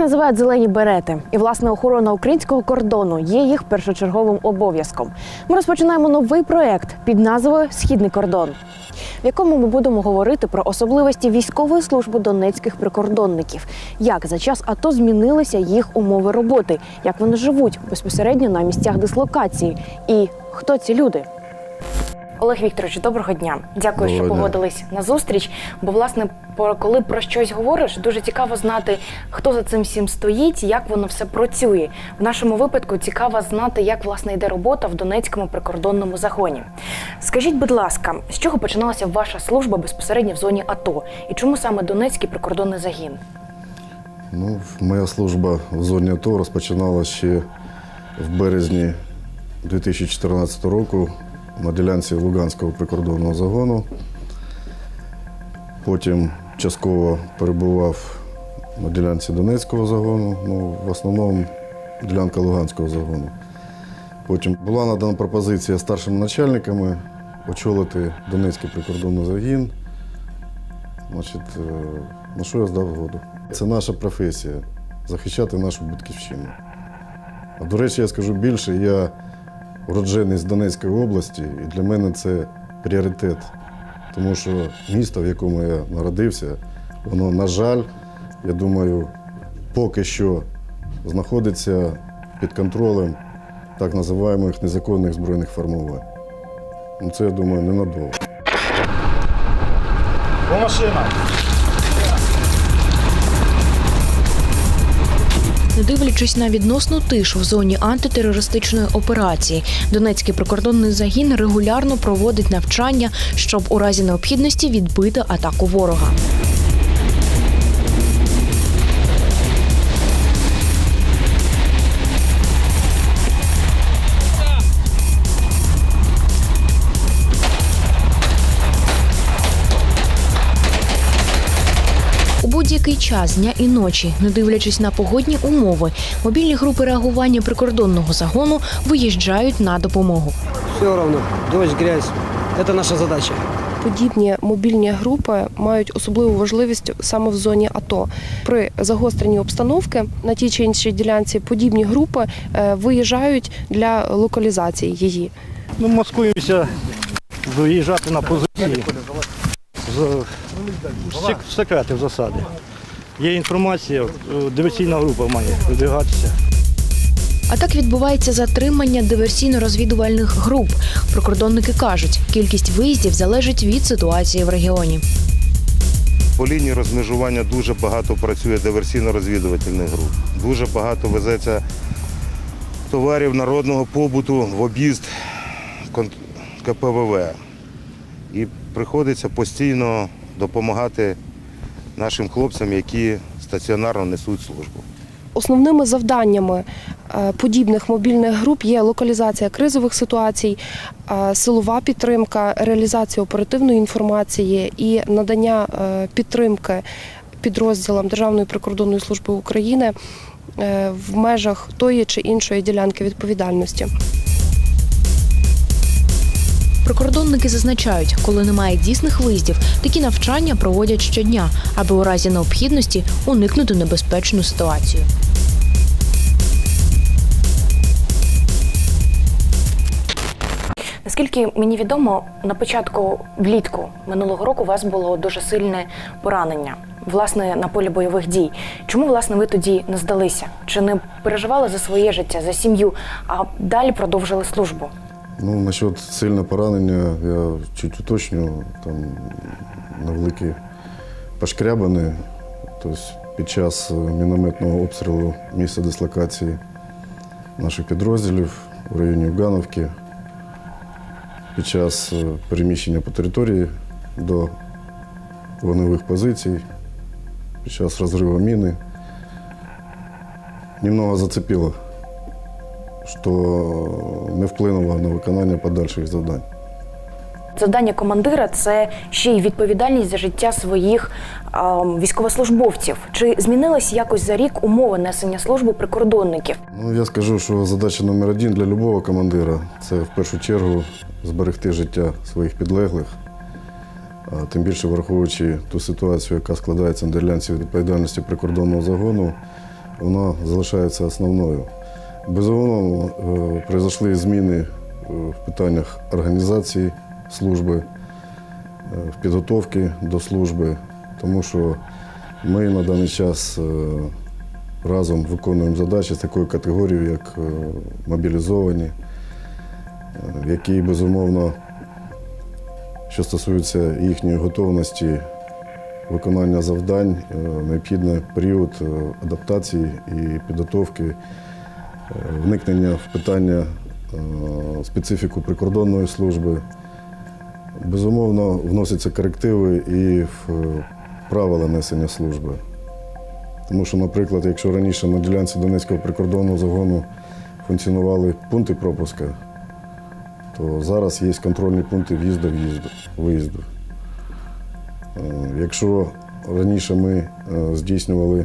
називають зелені берети, і власне охорона українського кордону є їх першочерговим обов'язком. Ми розпочинаємо новий проект під назвою Східний кордон, в якому ми будемо говорити про особливості військової служби донецьких прикордонників, як за час АТО змінилися їх умови роботи, як вони живуть безпосередньо на місцях дислокації, і хто ці люди. Олег Вікторович, доброго дня. Дякую, що Доброго дня. погодились на зустріч. Бо, власне, коли про щось говориш, дуже цікаво знати, хто за цим всім стоїть, як воно все працює. В нашому випадку цікаво знати, як власне йде робота в Донецькому прикордонному загоні. Скажіть, будь ласка, з чого починалася ваша служба безпосередньо в зоні АТО? І чому саме Донецький прикордонний загін? Ну, моя служба в зоні АТО розпочиналася ще в березні 2014 року на ділянці Луганського прикордонного загону. Потім частково перебував на ділянці Донецького загону, ну, в основному ділянка Луганського загону. Потім була надана пропозиція старшими начальниками очолити Донецький прикордонний загін. Значить, е, на що я здав згоду? Це наша професія захищати нашу батьківщину. А до речі, я скажу більше, я уроджений з Донецької області, і для мене це пріоритет. Тому що місто, в якому я народився, воно, на жаль, я думаю, поки що знаходиться під контролем так називаємих незаконних збройних формувань. Ну, це, я думаю, ненадовго. По машинам. Не дивлячись на відносну тишу в зоні антитерористичної операції, Донецький прикордонний загін регулярно проводить навчання, щоб у разі необхідності відбити атаку ворога. Будь-який час дня і ночі, не дивлячись на погодні умови, мобільні групи реагування прикордонного загону виїжджають на допомогу. Все равно, дождь, грязь. Это наша задача. Подібні мобільні групи мають особливу важливість саме в зоні АТО. При загостренні обстановки на тій чи іншій ділянці подібні групи е, виїжджають для локалізації її. Ми маскуємося виїжджати на позиції з, з сек- секретів засади. Є інформація, е, диверсійна група має вибігатися. А так відбувається затримання диверсійно-розвідувальних груп. Прикордонники кажуть, кількість виїздів залежить від ситуації в регіоні. По лінії розмежування дуже багато працює диверсійно-розвідувальних груп. Дуже багато везеться товарів народного побуту в об'їзд КПВВ. І приходиться постійно допомагати нашим хлопцям, які стаціонарно несуть службу. Основними завданнями е, подібних мобільних груп є локалізація кризових ситуацій, е, силова підтримка, реалізація оперативної інформації і надання е, підтримки підрозділам Державної прикордонної служби України в межах тої чи іншої ділянки відповідальності. Прикордонники зазначають, коли немає дійсних виїздів, такі навчання проводять щодня, аби у разі необхідності уникнути небезпечну ситуацію. Наскільки мені відомо, на початку влітку минулого року у вас було дуже сильне поранення, власне, на полі бойових дій. Чому власне ви тоді не здалися? Чи не переживали за своє життя, за сім'ю, а далі продовжили службу? Ну, насчет сильного поранення, я чуть уточню, там невеликі пошкрябини. Тобто під час е, мінометного обстрілу місця дислокації наших підрозділів у районі Угановки, під час е, переміщення по території до вогневих позицій, під час розриву міни, немного зацепило що не вплинуло на виконання подальших завдань. Завдання командира це ще й відповідальність за життя своїх ем, військовослужбовців. Чи змінились якось за рік умови несення служби прикордонників? Ну, я скажу, що задача номер один для будь-якого командира це в першу чергу зберегти життя своїх підлеглих, а тим більше враховуючи ту ситуацію, яка складається на ділянці відповідальності прикордонного загону, вона залишається основною. Безумовно, е, пройшли зміни е, в питаннях організації служби, е, в підготовці до служби, тому що ми на даний час разом виконуємо задачі з такою категорією, як мобілізовані, які безумовно, що стосується їхньої готовності виконання завдань, необхідний період адаптації і підготовки, вникнення в питання е, специфіку прикордонної служби. Безумовно, вносяться корективи і в е, правила несення служби. Тому що, наприклад, якщо раніше на ділянці Донецького прикордонного загону функціонували пункти пропуска, то зараз є контрольні пункти в'їзду в'їзду виїзду. Е, Якщо раніше ми здійснювали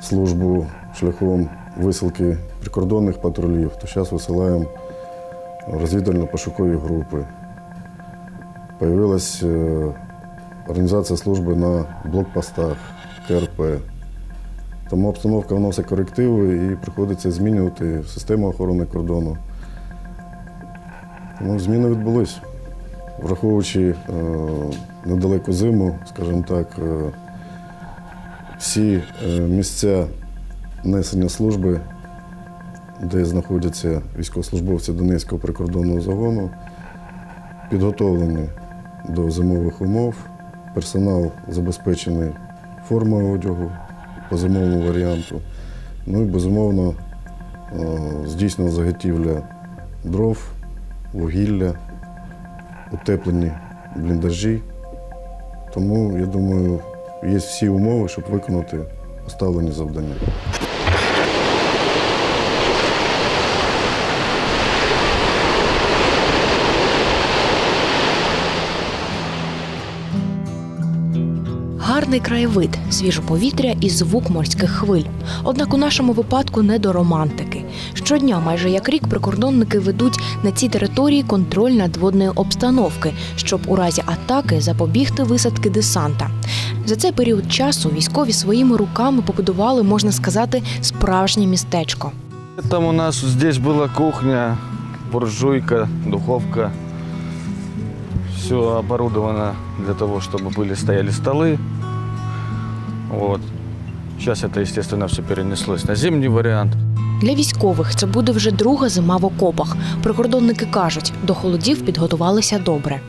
службу шляхом висилки прикордонних патрулів, то зараз висилаємо розвідувально-пошукові групи. Появилась е, організація служби на блокпостах КРП. Тому обстановка вносить корективи і приходиться змінювати систему охорони кордону. Тому зміни відбулись. Враховуючи е, недалеку зиму, скажімо так, е, всі е, місця несення служби, де знаходяться військовослужбовці Донецького прикордонного загону, підготовлені до зимових умов. Персонал забезпечений формою одягу по зимовому варіанту. Ну і безумовно е, здійснена заготівля дров, вугілля, утеплені бліндажі. Тому, я думаю, є всі умови, щоб виконати поставлені завдання. Гарний краєвид, свіже повітря і звук морських хвиль. Однак у нашому випадку не до романтики. Щодня, майже як рік, прикордонники ведуть на цій території контроль надводної обстановки, щоб у разі атаки запобігти висадки десанта. За цей період часу військові своїми руками побудували, можна сказати, справжнє містечко. Там у нас здесь была кухня, буржуйка, духовка. Все оборудовано для того, чтобы были стояли столы. Вот. Сейчас это, естественно, все перенеслось на зимний вариант. Для військових це буде вже друга зима в окопах. Прикордонники кажуть, до холодів підготувалися добре.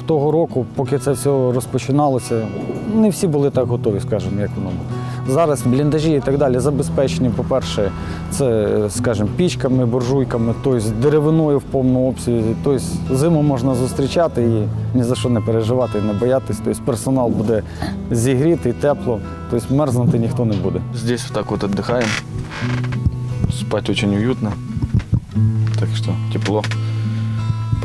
В того року, поки це все розпочиналося, не всі були так готові, скажімо, як воно. було. Зараз бліндажі і так далі забезпечені, по-перше, це, скажімо, пічками, буржуйками, тобто деревиною в повному обсязі. Тобто зиму можна зустрічати і ні за що не переживати, не боятись. Тобто персонал буде зігрітий, тепло, тобто мерзнути ніхто не буде. Здесь вот так отдыхаем. Спать очень уютно. Так что тепло.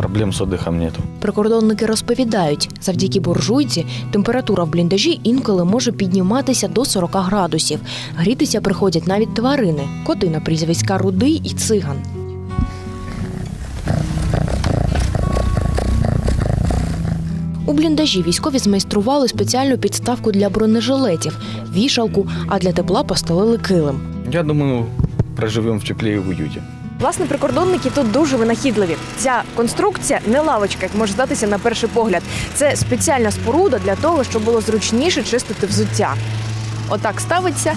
Проблем с отдыхом нету. Прикордонники розповідають, завдяки буржуйці температура в бліндажі інколи може підніматися до 40 градусів. Грітися приходять навіть тварини, коти на прізвиська рудий і циган. У бліндажі військові змайстрували спеціальну підставку для бронежилетів, вішалку, а для тепла постелили килим. Я думаю, проживем в тепле и в уюте. Власне, прикордонники тут дуже винахідливі. Ця конструкція не лавочка, як може здатися на перший погляд. Це спеціальна споруда для того, щоб було зручніше чистити взуття. Отак ставиться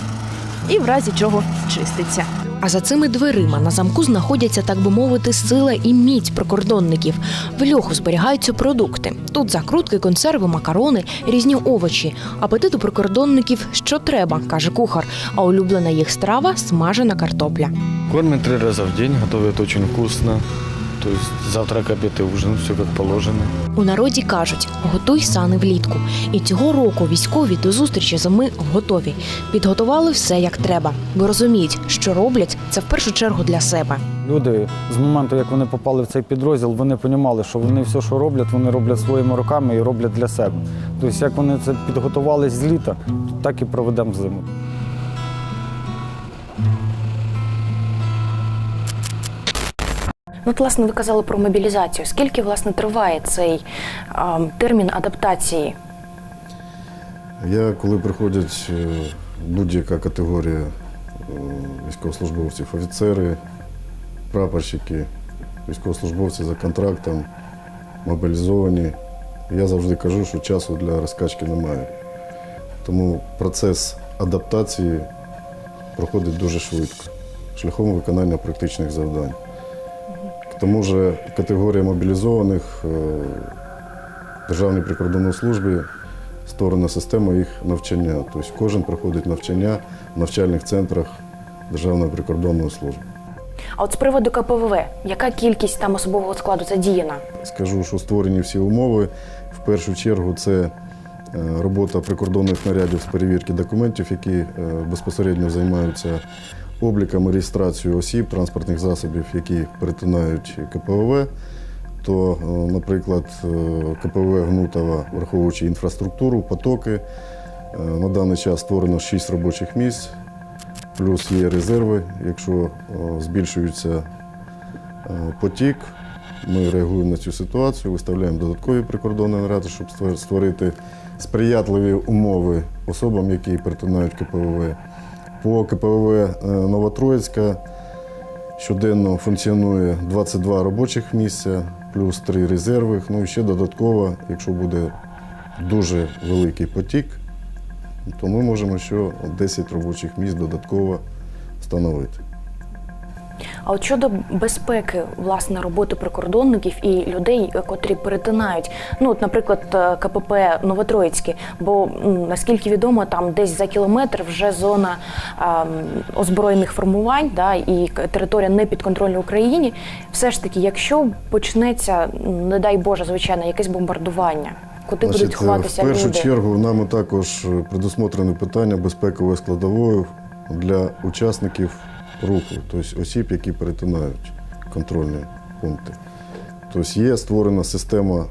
і в разі чого чиститься. А за цими дверима на замку знаходяться, так би мовити, сила і міць прикордонників. В льоху зберігаються продукти. Тут закрутки, консерви, макарони, різні овочі. Апетит у прикордонників що треба, каже кухар. А улюблена їх страва смажена картопля. Кормят три рази в день, готовят дуже вкусно. То есть завтрак, обед и ужин, все как положено. У народі кажуть: готуй сани влітку. І цього року військові до зустрічі зими готові. Підготували все як треба, бо розуміють, що роблять це в першу чергу для себе. Люди з моменту, як вони попали в цей підрозділ, вони розуміли, що вони все, що роблять, вони роблять своїми руками і роблять для себе. Тобто, як вони це підготувались з літа, так і проведемо зиму. Ну, от, власне, ви казали про мобілізацію. Скільки власне триває цей а, термін адаптації? Я, коли приходять е, будь-яка категорія військовослужбовців, офіцери, прапорщики, військовослужбовці за контрактом, мобілізовані. Я завжди кажу, що часу для розкачки немає. Тому процес адаптації проходить дуже швидко, шляхом виконання практичних завдань. Тому ж категорія мобілізованих е, в Державній прикордонній службі створена система їх навчання. Тобто кожен проходить навчання в навчальних центрах Державної прикордонної служби. А от з приводу КПВВ, яка кількість там особового складу задіяна? Скажу, що створені всі умови. В першу чергу це е, робота прикордонних нарядів з перевірки документів, які е, безпосередньо займаються обліком і реєстрацією осіб, транспортних засобів, які перетинають КПВВ. То, е, наприклад, е, КПВ Гнутова, враховуючи інфраструктуру, потоки, е, на даний час створено 6 робочих місць, плюс є резерви. Якщо збільшується потік, ми реагуємо на цю ситуацію, виставляємо додаткові прикордонні наради, щоб створити сприятливі умови особам, які перетинають КПВВ. По КПВВ е, Новотроїцька щоденно функціонує 22 робочих місця, плюс 3 резерви. Ну і ще додатково, якщо буде дуже великий потік, то ми можемо ще 10 робочих місць додатково встановити. А от щодо безпеки власне роботи прикордонників і людей, котрі перетинають, ну от, наприклад, е, КПП Новотроїцьке, бо наскільки відомо, там десь за кілометр вже зона ем, озброєних формувань, да, і територія не підконтрольна Україні. Все ж таки, якщо почнеться, не дай Боже, звичайно, якесь бомбардування, куди будуть Значить, ховатися в першу люди? чергу нами також е, предусмотрене питання безпекової складової для учасників руху, тобто осіб, які перетинають контрольні пункти. Тобто є створена система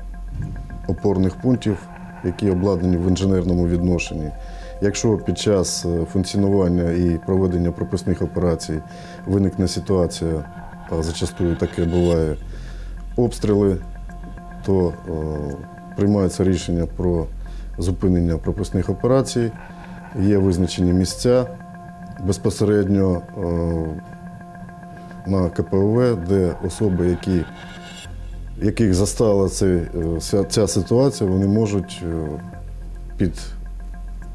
опорних пунктів, які обладнані в інженерному відношенні. Якщо під час е, функціонування і проведення пропускних операцій виникне ситуація, а зачастую таке буває, обстріли, то е, приймається рішення про зупинення пропускних операцій, є визначені місця безпосередньо е, на КПВ, де особи, які, яких застала е, ця, ця ситуація, вони можуть е, під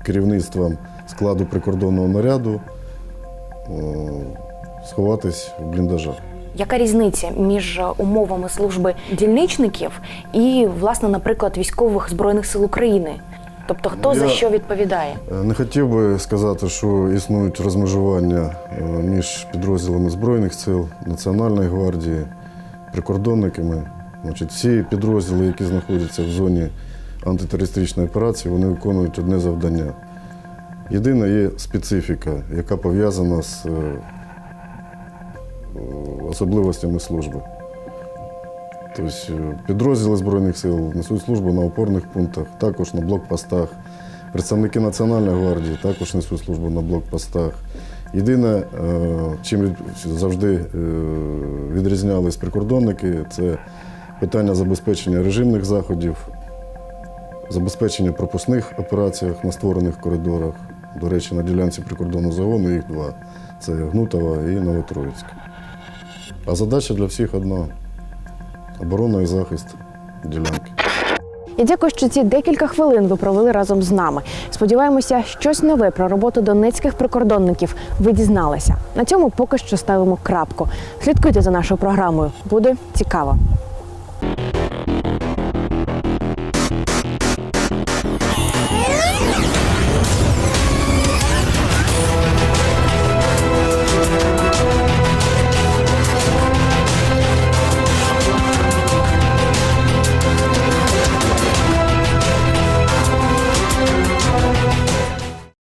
керівництвом складу прикордонного наряду сховатись в бліндажах. Яка різниця між умовами служби дільничників і, власне, наприклад, військових збройних сил України? Тобто, хто за що відповідає? Е, Не хотів би сказати, що існують розмежування е, між підрозділами Збройних сил, Національної гвардії, прикордонниками. Значить, всі підрозділи, які знаходяться в зоні антитерористичної операції, вони виконують одне завдання. Єдина є специфіка, яка пов'язана з е, особливостями служби. Тобто е, підрозділи Збройних сил несуть службу на опорних пунктах, також на блокпостах. Представники Національної гвардії також несуть службу на блокпостах. Єдине, е, чим завжди е, відрізнялись прикордонники, це питання забезпечення режимних заходів, забезпечення пропускних операціях на створених коридорах. До речі, на ділянці прикордонного загону їх два. Це Гнутова і Новотроїцька. А задача для всіх одна оборона і захист ділянки. Я дякую, що ці декілька хвилин ви провели разом з нами. Сподіваємося, щось нове про роботу донецьких прикордонників ви дізналися. На цьому поки що ставимо крапку. Слідкуйте за нашою програмою. Буде цікаво.